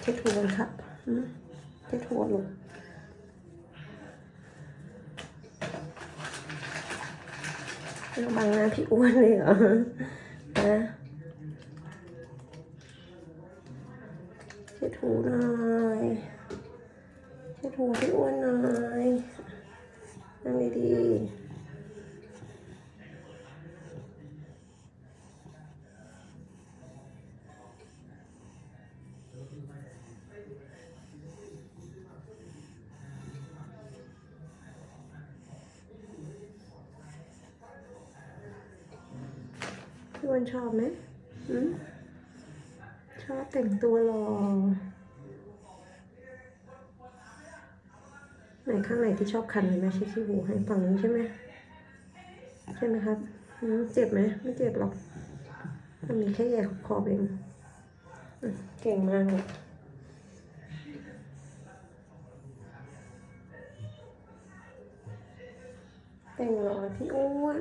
เช็ดหัวครับเช็ดหัวลูกเราบังหน้าพี่อ้วนเลยเหรอนะเช็ดหูหน่อยเช็ดหูพี่อ้วนหน่อยนั่งดีๆ พี่วันชอบไหมอืมชอบแต่งตัวหรอไหนข้างไหนที่ชอบคันเลยไหมใช้ขี้หูให้ฝั่งนี้ใช่ไหมใช่ไหมครับอืมเจ็บไหมไม่เจ็บหรอกมันมีแค่แย่ขอบเองเก่งมากเลยแต่งหรอพี่อ้วน